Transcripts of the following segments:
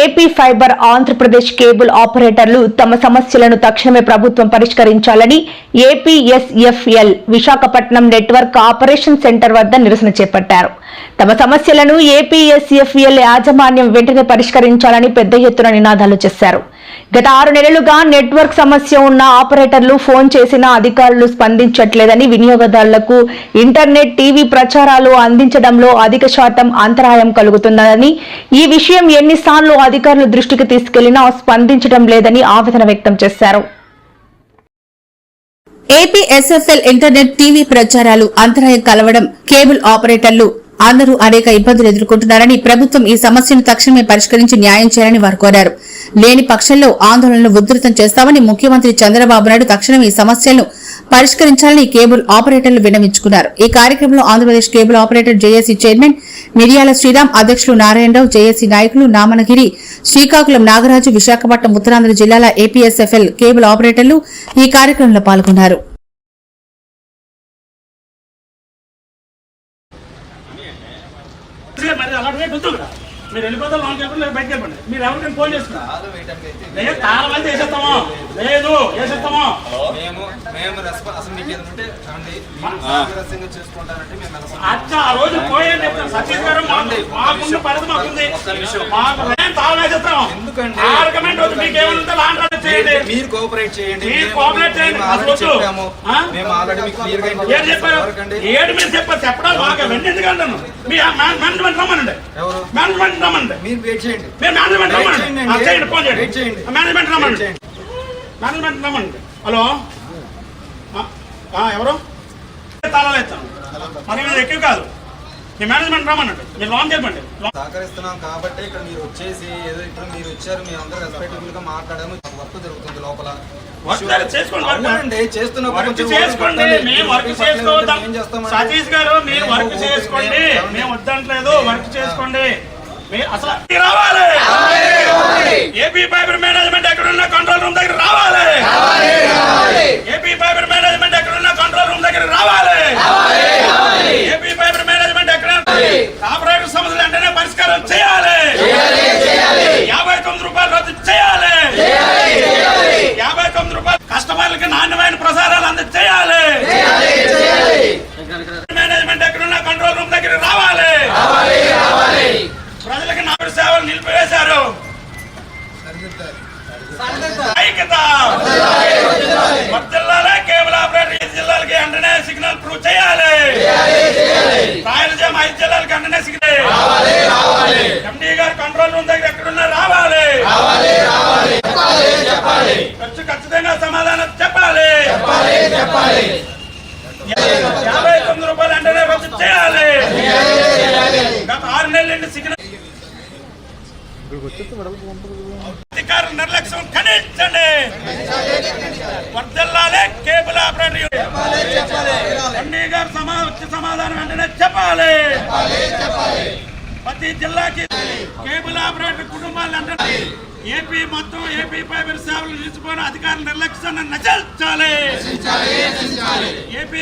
AP fibre Andhra Pradesh cable ఆపరేటర్లు తమ సమస్యలను తక్షణమే ప్రభుత్వం పరిష్కరించాలని APSFL Visakhapatnam network operation center వద్ద నిరసన చేపట్టారు. తమ సమస్యలను ఏపీఎస్ఎఫ్ఎల్ యాజమాన్యం వెంటనే పరిష్కరించాలని పెద్ద ఎత్తున నినాదాలు చేశారు. గత ఆరు నెలలుగా నెట్వర్క్ సమస్య ఉన్న ఆపరేటర్లు ఫోన్ చేసినా అధికారులు స్పందించట్లేదని వినియోగదారులకు ఇంటర్నెట్ టీవీ ప్రచారాలు అందించడంలో అధిక శాతం అంతరాయం కలుగుతున్నదని ఈ విషయం ఎన్నిసార్లు అధికారుల దృష్టికి తీసుకెళ్ళినా స్పందించడం లేదని ఆవేదన వ్యక్తం చేశారు. ఏపీఎస్ఎఫ్ఎల్ ఇంటర్నెట్ టీవీ ప్రచారాలు అంతరాయం కలవడం కేబుల్ ఆపరేటర్లు అందరూ అనేక ఇబ్బందులు ఎదుర్కొంటున్నారని ప్రభుత్వం ఈ సమస్యను తక్షణమే పరిష్కరించి న్యాయం చేయాలని వారు కోరారు. లేని పక్షంలో ఆందోళనలు ఉధృతం చేస్తామని ముఖ్యమంత్రి చంద్రబాబు నాయుడు తక్షణం ఈ సమస్యలను పరిష్కరించాలని కేబుల్ ఆపరేటర్లు విన్నవించుకున్నారు. ఈ కార్యక్రమంలో Andhra Pradesh cable operator JAC chairman Miriyala Sriram అధ్యక్షులు నారాయణరావు జేఏసీ నాయకులు నామనగిరి శ్రీకాకుళం నాగరాజు విశాఖపట్నం ఉత్తరాంధ్ర జిల్లాల ఏపీఎస్ఎఫ్ఎల్ కేబుల్ ఆపరేటర్లు ఈ కార్యక్రమంలో పాల్గొన్నారు సరే, కదా మీరు వెళ్ళిపోతే లాంగ్ వెళ్ళిపోతే లేదు బయటకు వెళ్ళిపోండి. మీరు ఎవరికైనా ఫోన్ చేస్తున్నారు లేదు తాళం అయితే వేసేస్తాము? లేదు వేసేస్తాము? మేము మేము అసలు మీకు ఏదంటే అచ్చా ఆ రోజు పోయండి సతీష్ గారు మాకు మాకుంది పరిధి మాకుంది. మాకు తాళం వేసేస్తాము మీకు ఏమైనా లాంగ్ ఆర్డర్ చేయండి. మీరు కోఆపరేట్ చేయండి. మీరు కోఆపరేట్ చేయండి. అసలు. చెప్పాము? మేము ఆల్రెడీ మీకు క్లియర్గా ఏడు చెప్పారు? ఏడు మీరు చెప్పడం మాకు అవన్నీ ఎందుకు అంటాను మీ మేనేజ్మెంట్ రమ్మనండి ఎవరు? మేనేజ్మెంట్ రమ్మనండి మీరు వెయిట్ చేయండి. మీరు మేనేజ్మెంట్ రమ్మనండి చేయండి. ఆ, చేయండి ఫోన్ వెయిట్ చేయండి. మేనేజ్మెంట్ రమ్మనండి. మేనేజ్మెంట్ రమ్మండి. హలో? ఎవరు? తాళాలు మరి మీద ఎక్కువ కాదు. మీ మేనేజ్మెంట్ రమ్మనండి. మీరు లాంగ్ చెప్పండి. సహకరిస్తున్నాం కాబట్టి ఇక్కడ మీరు వచ్చేసి ఏదో ఇప్పుడు మీరు వచ్చారు మీ అందరూ రెస్పెక్టబుల్గా మాట్లాడాము వర్క్ జరుగుతుంది లోపల. చేసుకోండి, చేస్తున్నప్పుడు చేసుకోండి. మేము వర్క్ చేసుకోవద్దాం? సతీష్ గారు మీరు వర్క్ చేసుకోండి. మేము- వద్దట్లేదు వర్క్ చేసుకోండి. మీరు అసలు మీరు రావాలి. ఏపీ ఫైబర్ మేనేజ్మెంట్ ఎక్కడున్న కంట్రోల్ రూమ్ దగ్గర రావాలి. ఏపీ ఫైబర్ మేనేజ్మెంట్ ఎక్కడున్న కంట్రోల్ రూమ్ దగ్గర రావాలి ఏపీ ఫైబర్ మేనేజ్మెంట్ ఎక్కడ ఆపరేటర్ పరిష్కారం చేయాలి. యాభై తొమ్మిది రూపాయలు రద్దు చేయాలి. యాభై తొమ్మిది రూపాయలు కస్టమర్లకి నాణ్యమైన ప్రసారాలు అందజేయాలి మేనేజ్మెంట్ ఎక్కడున్న కంట్రోల్ రూమ్ దగ్గర రావాలి. ప్రజలకు నాడు సేవలు నిలిపివేశారు. ఐక్యత. కేబుల్ ఆపరేటర్ ఐదు జిల్లాలకి వెంటనే సిగ్నల్ ప్రూవ్ చేయాలి. రాయలసీమ ఐదు జిల్లాలకి వెంటనే సిగ్నల్. ఎండి గారు కంట్రోల్ రూమ్ దగ్గర ఎక్కడున్నా రావాలి. ఖర్చు ఖచ్చితంగా సమాధానం చెప్పాలి. యాభై తొమ్మిది రూపాయలు వెంటనే రద్దు చేయాలి. గత ఆరు నెలల నుండి సిగ్నల్ నిర్లక్ష్యం ఖండించండి. వర్దిల్లాలి కేబుల్ ఆపరేటర్. ఎండి గారు సమా వచ్చి సమాధానం వెంటనే చెప్పాలి. ప్రతి జిల్లాకి కేబుల్ ఆపరేటర్ కుటుంబాలు ఏపీ మొత్తం ఏపీ ఫైబర్ సేవలు నిలిచిపోయిన అధికారులు నిర్లక్ష్యాన్ని నశించాలి. ఏపీ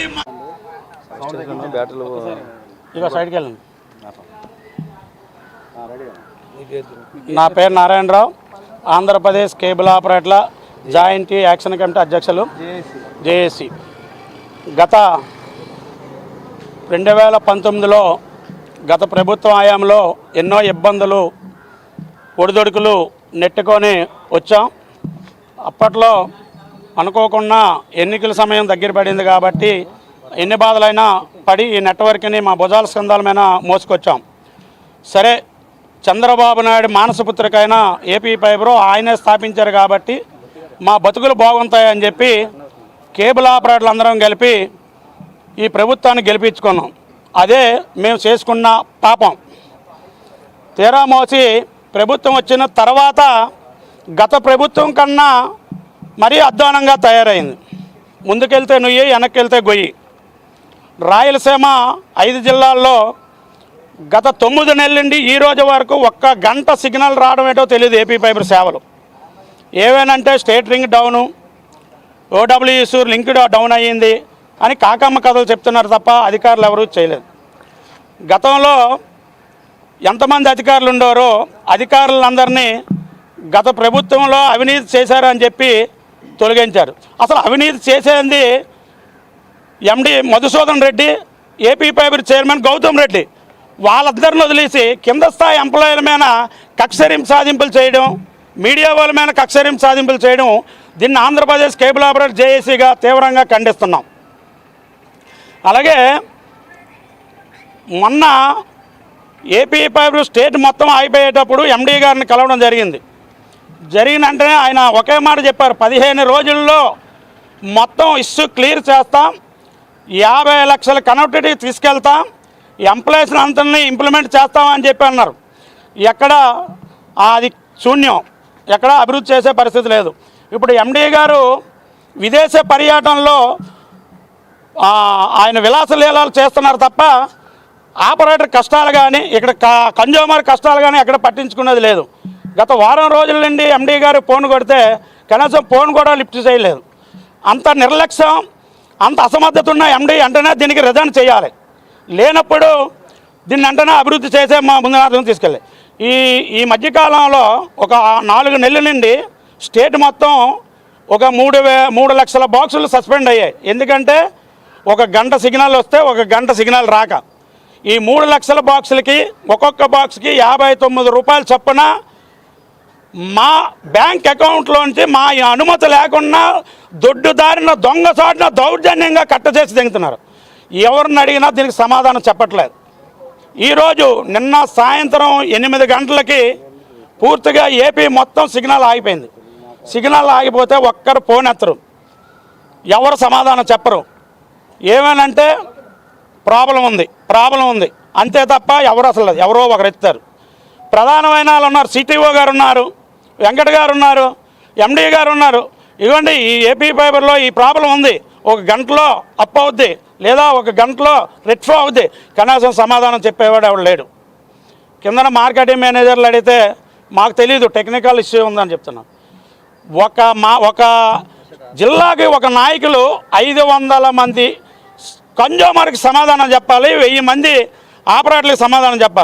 ఇక సైడ్కి వెళ్ళండి. నా పేరు నారాయణరావు. ఆంధ్రప్రదేశ్ కేబుల్ ఆపరేటర్ల జాయింట్ యాక్షన్ కమిటీ అధ్యక్షులు. జేఏసీ. గత రెండు వేల పంతొమ్మిదిలో గత ప్రభుత్వ హయాంలో ఎన్నో ఇబ్బందులు ఒడిదొడుకులు నెట్టుకొని వచ్చాం. అప్పట్లో అనుకోకుండా ఎన్నికల సమయం దగ్గర పడింది కాబట్టి ఎన్ని బాధలైనా పడి ఈ నెట్వర్క్ని మా భుజాల స్కంధాల మీద మోసుకొచ్చాం. సరే చంద్రబాబు నాయుడు మానసపుత్రికైన ఏపీ ఫైబ్రో ఆయనే స్థాపించారు కాబట్టి మా బతుకులు బాగుంటాయని చెప్పి కేబుల్ ఆపరేటర్లు అందరం కలిపి ఈ ప్రభుత్వాన్ని గెలిపించుకున్నాం. అదే మేము చేసుకున్న పాపం. తీరా మోసి ప్రభుత్వం వచ్చిన తర్వాత గత ప్రభుత్వం కన్నా మరీ అధ్వానంగా తయారైంది. ముందుకెళ్తే నుయ్యి వెనక్కి వెళ్తే గొయ్యి. రాయలసీమ ఐదు జిల్లాల్లో గత తొమ్మిది నెలల నుండి ఈ రోజు వరకు ఒక్క గంట సిగ్నల్ రావడం ఏంటో తెలియదు ఏపీ ఫైబర్ సేవలు. ఏవేనంటే state ring down OWS link down అయ్యింది. అని కాకమ్మ కథలు చెప్తున్నారు తప్ప అధికారులు ఎవరూ చేయలేదు. గతంలో ఎంతమంది అధికారులు ఉండారో అధికారులందరినీ గత ప్రభుత్వంలో అవినీతి చేశారని చెప్పి తొలగించారు. అసలు అవినీతి చేసేది MD Madhusudan Reddy AP fibre chairman Gautam Reddy. వాళ్ళందరిని వదిలేసి కింద స్థాయి ఎంప్లాయీల మీద కక్షరిం సాధింపులు చేయడం మీడియా వాళ్ళ మీద కక్షరిం సాధింపులు చేయడం దీన్ని ఆంధ్రప్రదేశ్ కేబుల్ ఆపరేటర్ జేఏసీగా తీవ్రంగా ఖండిస్తున్నాం. అలాగే మొన్న ఏపీ ఫైబర్ స్టేట్ మొత్తం అయిపోయేటప్పుడు ఎండీ గారిని కలవడం జరిగింది. జరిగిన వెంటనే ఆయన ఒకే మాట చెప్పారు పదిహేను రోజుల్లో మొత్తం ఇష్యూ క్లియర్ చేస్తాం యాభై లక్షల కనెక్టివిటీ తీసుకెళ్తాం ఎంప్లాయీస్ అంతని ఇంప్లిమెంట్ చేస్తామని చెప్పి అన్నారు. ఎక్కడ అది శూన్యం ఎక్కడ అభివృద్ధి చేసే పరిస్థితి లేదు. ఇప్పుడు ఎండీ గారు విదేశ పర్యటనలో ఆయన విలాస లీలాలు చేస్తున్నారు తప్ప ఆపరేటర్ కష్టాలు కానీ ఇక్కడ క- కన్జ్యూమర్ కష్టాలు కానీ ఎక్కడ పట్టించుకున్నది లేదు. గత వారం రోజుల నుండి ఎండీ గారు ఫోన్ కొడితే కనీసం ఫోన్ కూడా లిఫ్ట్ చేయలేదు. అంత నిర్లక్ష్యం అంత అసమర్థత ఉన్న ఎండీ వెంటనే దీనికి రిజైన్ చేయాలి. లేనప్పుడు దీన్ని వెంటనే అభివృద్ధి చేసే మా ముందు తీసుకెళ్ళి. ఈ ఈ మధ్యకాలంలో ఒక నాలుగు నెలల నుండి స్టేట్ మొత్తం ఒక మూడు వే మూడు లక్షల బాక్సులు సస్పెండ్ అయ్యాయి. ఎందుకంటే ఒక గంట సిగ్నల్ వస్తే ఒక గంట సిగ్నల్ రాక. ఈ మూడు లక్షల బాక్సులకి ఒక్కొక్క బాక్స్కి యాభై తొమ్మిది రూపాయలు చొప్పున మా బ్యాంక్ అకౌంట్లోంచి మా అనుమతి లేకుండా దొడ్డు దారిన దొంగ దొంగసాటిన దౌర్జన్యంగా కట్ట చేసి దిగుతున్నారు ఎవరిని అడిగినా దీనికి సమాధానం చెప్పట్లేదు. ఈరోజు నిన్న సాయంత్రం ఎనిమిది గంటలకి పూర్తిగా ఏపీ మొత్తం సిగ్నల్ ఆగిపోయింది. సిగ్నల్ ఆగిపోతే ఒక్కరు ఫోన్ ఎత్తరు. ఎవరు సమాధానం చెప్పరు. ఏమనంటే ప్రాబ్లం ఉంది ప్రాబ్లం ఉంది. అంతే తప్ప ఎవరు అసలు ఎవరో ఒకరు ఎత్తారు ప్రధానమైన వాళ్ళు ఉన్నారు సిటీఓ గారు ఉన్నారు వెంకట గారు ఉన్నారు ఎండీ గారు ఉన్నారు. ఇవ్వండి ఈ ఏపీ ఫైబర్లో ఈ ప్రాబ్లం ఉంది. ఒక గంటలో అప్ అవుద్ది లేదా ఒక గంటలో రెట్ఫో అవుద్ది. కనీసం సమాధానం చెప్పేవాడు ఎవడు లేడు. కిందన మార్కెటింగ్ మేనేజర్లు అడిగితే మాకు తెలియదు టెక్నికల్ ఇష్యూ ఉందని చెప్తున్నాం. ఒక మా ఒక జిల్లాకి ఒక నాయకులు ఐదు వందల మంది కన్జ్యూమర్కి సమాధానం చెప్పాలి వెయ్యి మంది ఆపరేటర్లకు సమాధానం చెప్పాలి.